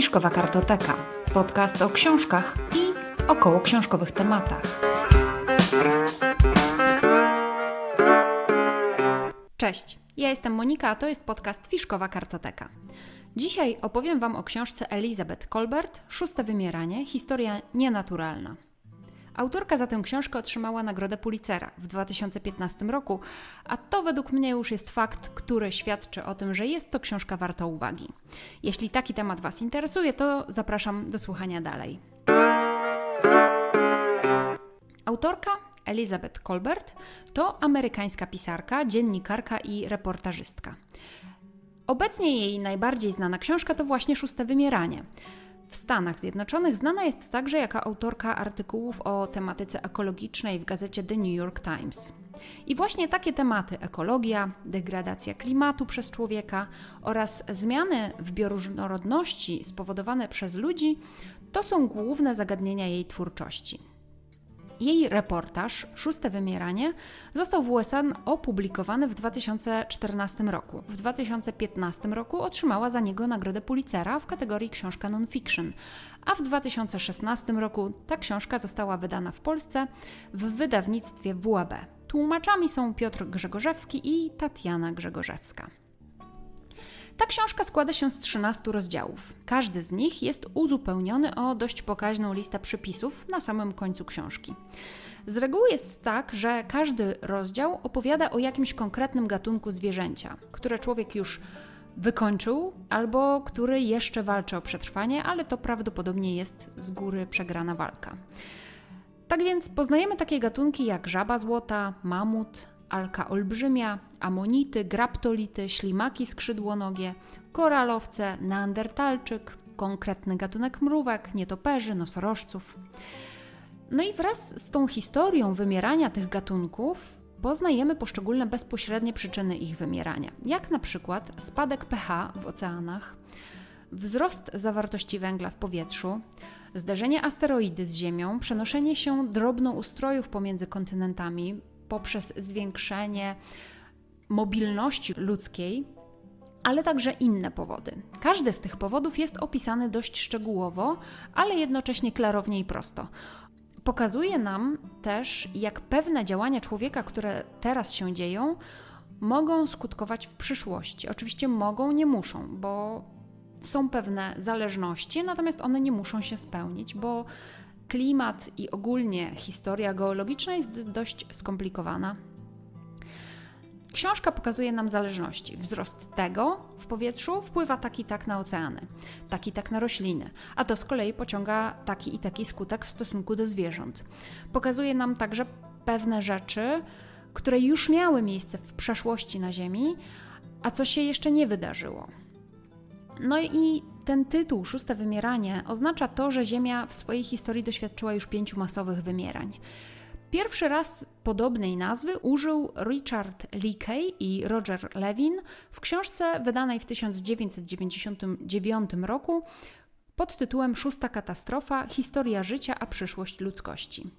Fiszkowa Kartoteka. Podcast o książkach i około książkowych tematach. Cześć, ja jestem Monika, a to jest podcast Fiszkowa Kartoteka. Dzisiaj opowiem Wam o książce Elizabeth Colbert Szóste Wymieranie Historia nienaturalna. Autorka za tę książkę otrzymała Nagrodę Pulitzera w 2015 roku, a to według mnie już jest fakt, który świadczy o tym, że jest to książka warta uwagi. Jeśli taki temat Was interesuje, to zapraszam do słuchania dalej. Autorka Elizabeth Colbert to amerykańska pisarka, dziennikarka i reportażystka. Obecnie jej najbardziej znana książka to właśnie Szóste Wymieranie. W Stanach Zjednoczonych znana jest także jako autorka artykułów o tematyce ekologicznej w gazecie The New York Times. I właśnie takie tematy ekologia, degradacja klimatu przez człowieka oraz zmiany w bioróżnorodności spowodowane przez ludzi to są główne zagadnienia jej twórczości. Jej reportaż Szóste Wymieranie został w USA opublikowany w 2014 roku. W 2015 roku otrzymała za niego Nagrodę Pulitzera w kategorii książka non-fiction, a w 2016 roku ta książka została wydana w Polsce w wydawnictwie WAB. Tłumaczami są Piotr Grzegorzewski i Tatiana Grzegorzewska. Ta książka składa się z 13 rozdziałów. Każdy z nich jest uzupełniony o dość pokaźną listę przypisów na samym końcu książki. Z reguły jest tak, że każdy rozdział opowiada o jakimś konkretnym gatunku zwierzęcia, które człowiek już wykończył albo który jeszcze walczy o przetrwanie, ale to prawdopodobnie jest z góry przegrana walka. Tak więc poznajemy takie gatunki jak żaba złota, mamut, alka olbrzymia, amonity, graptolity, ślimaki skrzydłonogie, koralowce, neandertalczyk, konkretny gatunek mrówek, nietoperzy, nosorożców. No i wraz z tą historią wymierania tych gatunków poznajemy poszczególne bezpośrednie przyczyny ich wymierania, jak na przykład spadek pH w oceanach, wzrost zawartości węgla w powietrzu, zderzenie asteroidy z Ziemią, przenoszenie się drobnoustrojów pomiędzy kontynentami, poprzez zwiększenie mobilności ludzkiej, ale także inne powody. Każdy z tych powodów jest opisany dość szczegółowo, ale jednocześnie klarownie i prosto. Pokazuje nam też, jak pewne działania człowieka, które teraz się dzieją, mogą skutkować w przyszłości. Oczywiście mogą, nie muszą, bo są pewne zależności, natomiast one nie muszą się spełnić, bo klimat i ogólnie historia geologiczna jest dość skomplikowana. Książka pokazuje nam zależności. Wzrost tego w powietrzu wpływa taki tak na oceany, taki tak na rośliny, a to z kolei pociąga taki i taki skutek w stosunku do zwierząt. Pokazuje nam także pewne rzeczy, które już miały miejsce w przeszłości na Ziemi, a co się jeszcze nie wydarzyło. No i ten tytuł, Szóste Wymieranie, oznacza to, że Ziemia w swojej historii doświadczyła już pięciu masowych wymierań. Pierwszy raz podobnej nazwy użył Richard Leakey i Roger Levin w książce wydanej w 1999 roku pod tytułem Szósta katastrofa Historia życia a przyszłość ludzkości.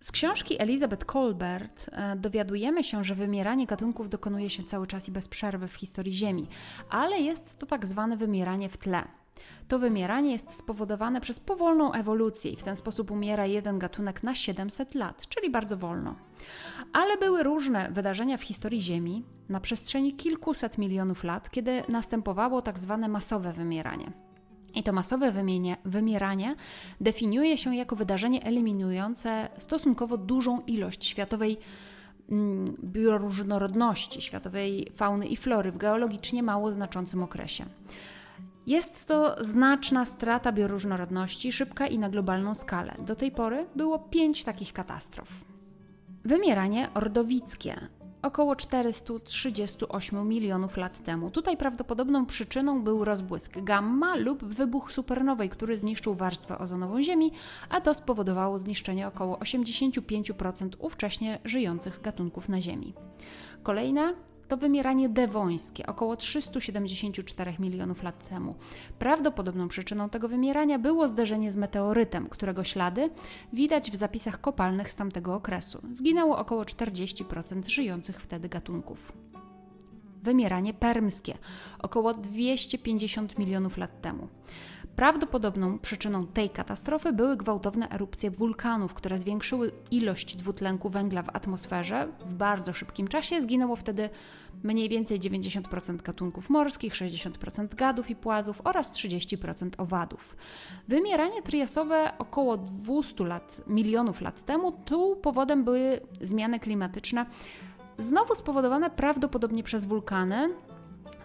Z książki Elizabeth Colbert e, dowiadujemy się, że wymieranie gatunków dokonuje się cały czas i bez przerwy w historii Ziemi, ale jest to tak zwane wymieranie w tle. To wymieranie jest spowodowane przez powolną ewolucję i w ten sposób umiera jeden gatunek na 700 lat, czyli bardzo wolno. Ale były różne wydarzenia w historii Ziemi na przestrzeni kilkuset milionów lat, kiedy następowało tak zwane masowe wymieranie. I to masowe wymienie, wymieranie definiuje się jako wydarzenie eliminujące stosunkowo dużą ilość światowej mm, bioróżnorodności, światowej fauny i flory w geologicznie mało znaczącym okresie. Jest to znaczna strata bioróżnorodności, szybka i na globalną skalę. Do tej pory było pięć takich katastrof. Wymieranie ordowickie około 438 milionów lat temu. Tutaj prawdopodobną przyczyną był rozbłysk gamma lub wybuch supernowej, który zniszczył warstwę ozonową Ziemi, a to spowodowało zniszczenie około 85% ówcześnie żyjących gatunków na Ziemi. Kolejne to wymieranie dewońskie około 374 milionów lat temu. Prawdopodobną przyczyną tego wymierania było zderzenie z meteorytem, którego ślady widać w zapisach kopalnych z tamtego okresu. Zginęło około 40% żyjących wtedy gatunków. Wymieranie permskie około 250 milionów lat temu. Prawdopodobną przyczyną tej katastrofy były gwałtowne erupcje wulkanów, które zwiększyły ilość dwutlenku węgla w atmosferze w bardzo szybkim czasie. Zginęło wtedy mniej więcej 90% gatunków morskich, 60% gadów i płazów oraz 30% owadów. Wymieranie triasowe około 200 lat, milionów lat temu, tu powodem były zmiany klimatyczne, znowu spowodowane prawdopodobnie przez wulkany,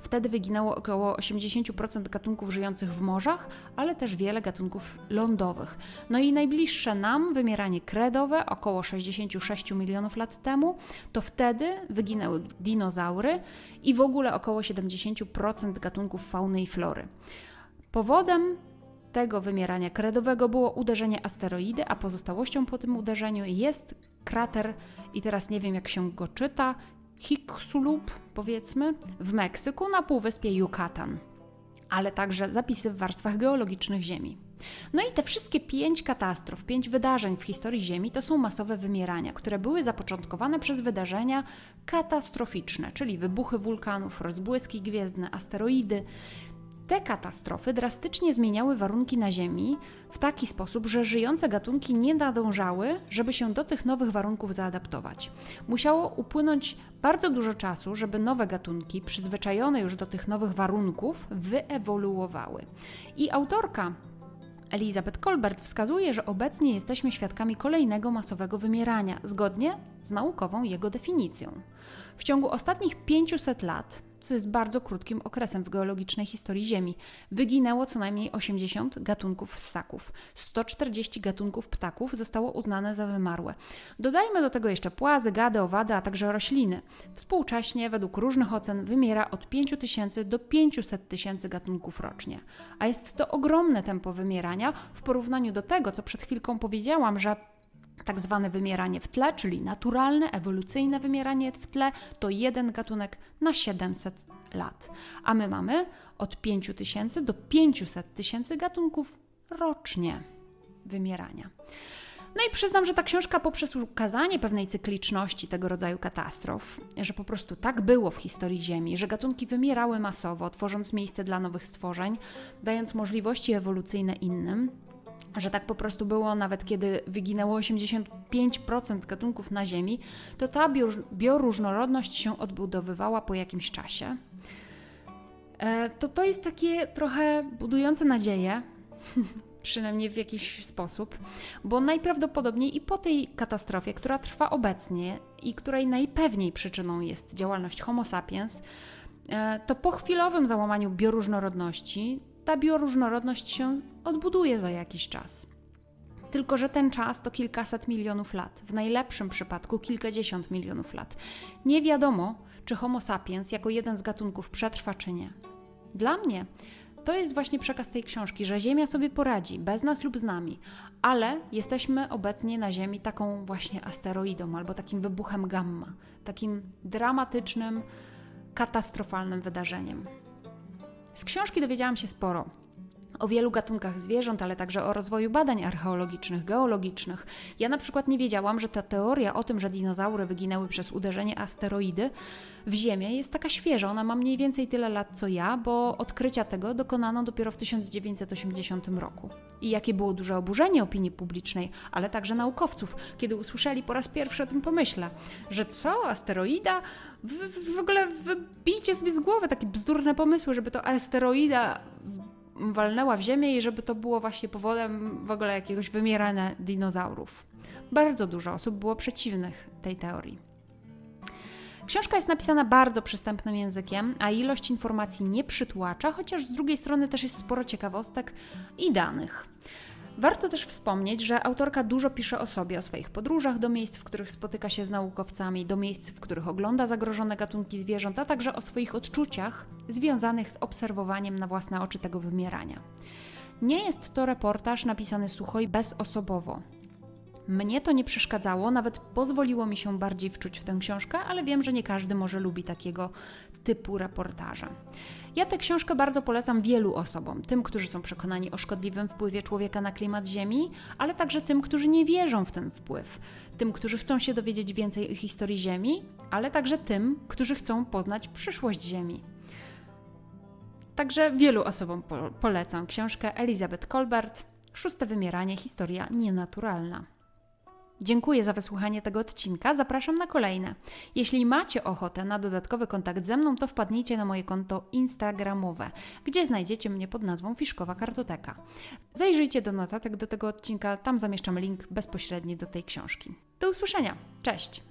Wtedy wyginęło około 80% gatunków żyjących w morzach, ale też wiele gatunków lądowych. No i najbliższe nam wymieranie kredowe około 66 milionów lat temu, to wtedy wyginęły dinozaury i w ogóle około 70% gatunków fauny i flory. Powodem tego wymierania kredowego było uderzenie asteroidy, a pozostałością po tym uderzeniu jest krater, i teraz nie wiem jak się go czyta, Chicxulub, powiedzmy, w Meksyku na półwyspie Yucatan, ale także zapisy w warstwach geologicznych Ziemi. No i te wszystkie pięć katastrof, pięć wydarzeń w historii Ziemi to są masowe wymierania, które były zapoczątkowane przez wydarzenia katastroficzne, czyli wybuchy wulkanów, rozbłyski gwiezdne, asteroidy, te katastrofy drastycznie zmieniały warunki na Ziemi w taki sposób, że żyjące gatunki nie nadążały, żeby się do tych nowych warunków zaadaptować. Musiało upłynąć bardzo dużo czasu, żeby nowe gatunki, przyzwyczajone już do tych nowych warunków, wyewoluowały. I autorka Elizabeth Colbert wskazuje, że obecnie jesteśmy świadkami kolejnego masowego wymierania, zgodnie z naukową jego definicją. W ciągu ostatnich 500 lat co jest bardzo krótkim okresem w geologicznej historii Ziemi. Wyginęło co najmniej 80 gatunków ssaków. 140 gatunków ptaków zostało uznane za wymarłe. Dodajmy do tego jeszcze płazy, gady, owady, a także rośliny. Współcześnie, według różnych ocen, wymiera od 5 tysięcy do 500 tysięcy gatunków rocznie. A jest to ogromne tempo wymierania w porównaniu do tego, co przed chwilką powiedziałam, że tak zwane wymieranie w tle, czyli naturalne, ewolucyjne wymieranie w tle, to jeden gatunek na 700 lat. A my mamy od 5000 do 500 tysięcy gatunków rocznie wymierania. No i przyznam, że ta książka poprzez ukazanie pewnej cykliczności tego rodzaju katastrof, że po prostu tak było w historii Ziemi, że gatunki wymierały masowo, tworząc miejsce dla nowych stworzeń, dając możliwości ewolucyjne innym, że tak po prostu było, nawet kiedy wyginęło 85% gatunków na Ziemi, to ta bioróżnorodność się odbudowywała po jakimś czasie. E, to to jest takie trochę budujące nadzieję, przynajmniej w jakiś sposób, bo najprawdopodobniej i po tej katastrofie, która trwa obecnie i której najpewniej przyczyną jest działalność Homo sapiens, e, to po chwilowym załamaniu bioróżnorodności ta bioróżnorodność się odbuduje za jakiś czas. Tylko, że ten czas to kilkaset milionów lat, w najlepszym przypadku kilkadziesiąt milionów lat. Nie wiadomo, czy Homo sapiens jako jeden z gatunków przetrwa, czy nie. Dla mnie to jest właśnie przekaz tej książki, że Ziemia sobie poradzi, bez nas lub z nami, ale jesteśmy obecnie na Ziemi taką właśnie asteroidą albo takim wybuchem gamma, takim dramatycznym, katastrofalnym wydarzeniem. Z książki dowiedziałam się sporo o wielu gatunkach zwierząt, ale także o rozwoju badań archeologicznych, geologicznych. Ja na przykład nie wiedziałam, że ta teoria o tym, że dinozaury wyginęły przez uderzenie asteroidy w Ziemię jest taka świeża. Ona ma mniej więcej tyle lat co ja, bo odkrycia tego dokonano dopiero w 1980 roku. I jakie było duże oburzenie opinii publicznej, ale także naukowców, kiedy usłyszeli po raz pierwszy o tym pomyśle, że co, asteroida? W, w ogóle wybijcie sobie z głowy takie bzdurne pomysły, żeby to asteroida walnęła w ziemię i żeby to było właśnie powodem w ogóle jakiegoś wymierania dinozaurów. Bardzo dużo osób było przeciwnych tej teorii. Książka jest napisana bardzo przystępnym językiem, a ilość informacji nie przytłacza, chociaż z drugiej strony też jest sporo ciekawostek i danych. Warto też wspomnieć, że autorka dużo pisze o sobie, o swoich podróżach do miejsc, w których spotyka się z naukowcami, do miejsc, w których ogląda zagrożone gatunki zwierząt, a także o swoich odczuciach związanych z obserwowaniem na własne oczy tego wymierania. Nie jest to reportaż napisany sucho i bezosobowo. Mnie to nie przeszkadzało, nawet pozwoliło mi się bardziej wczuć w tę książkę, ale wiem, że nie każdy może lubi takiego typu reportaża. Ja tę książkę bardzo polecam wielu osobom, tym, którzy są przekonani o szkodliwym wpływie człowieka na klimat Ziemi, ale także tym, którzy nie wierzą w ten wpływ, tym, którzy chcą się dowiedzieć więcej o historii Ziemi, ale także tym, którzy chcą poznać przyszłość Ziemi. Także wielu osobom po polecam książkę Elizabeth Colbert Szóste wymieranie historia nienaturalna. Dziękuję za wysłuchanie tego odcinka. Zapraszam na kolejne. Jeśli macie ochotę na dodatkowy kontakt ze mną, to wpadnijcie na moje konto Instagramowe, gdzie znajdziecie mnie pod nazwą Fiszkowa Kartoteka. Zajrzyjcie do notatek do tego odcinka, tam zamieszczam link bezpośredni do tej książki. Do usłyszenia. Cześć!